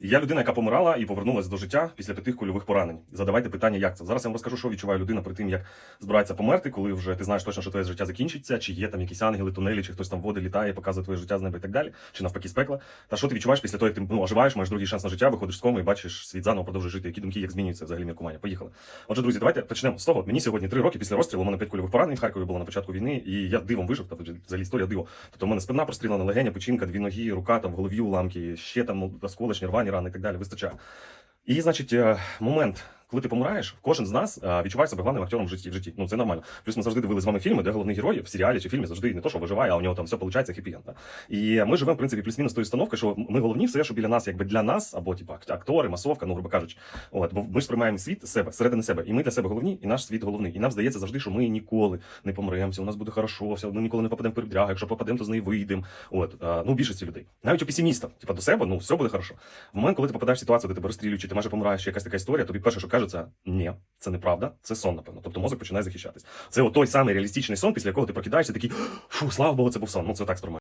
Я людина, яка помирала і повернулася до життя після п'яти кульових поранень. Задавайте питання, як це. Зараз я вам розкажу, що відчуває людина при тим, як збирається померти, коли вже ти знаєш точно, що твоє життя закінчиться, чи є там якісь ангели, тунелі, чи хтось там води літає, показує твоє життя з неба і так далі, чи навпаки з пекла. Та що ти відчуваєш після того, як ти ну, оживаєш, маєш другий шанс на життя, виходиш з коми і бачиш світ заново продовжує жити. Які думки, як змінюється взагалі міркування? Поїхали. Отже, друзі, давайте почнемо з того. Мені сьогодні три роки після розстрілу. У мене п'ять кульових поранень в Харкові було на початку війни, і я дивом вижив. Тобто взагалі історія диво. Тобто у мене спина прострілена, легеня, печінка, дві ноги, рука там в голові уламки, ще там осколочні, рвані рани і так далі. Вистачає. І, значить, е, момент, коли ти помираєш, кожен з нас е, відчуває себе главним актором в житті в житті. Ну це нормально. Плюс ми завжди дивилися з вами фільми, де головний герой в серіалі чи фільмі завжди не то, що виживає, а у нього там все виходить хеппі-енд, да? І ми живемо, в принципі, плюс-мінус тої установки, що ми головні все, що біля нас, якби для нас, або ак- актори, масовка, ну грубо кажучи. От, бо ми ж сприймаємо світ себе, середини себе, і ми для себе головні, і наш світ головний. І нам здається завжди, що ми ніколи не помремо, все у нас буде хорошо, все, ми ніколи не попадемо в передрягу, якщо попадемо, то з неї вийдемо. От, ну, більшості людей. Навіть у песиміста, типа до себе, ну все буде хорошо. В момент, коли ти попадаєш в ситуацію, де тебе розстрілюють, чи ти майже помираєш, якась така історія, тобі перше, що кажеться, ні, це неправда, це сон, напевно. Тобто мозок починає захищатись. Це той самий реалістичний сон, після якого ти прокидаєшся, такий фу, слава Богу, це був сон. Ну це так сприймає.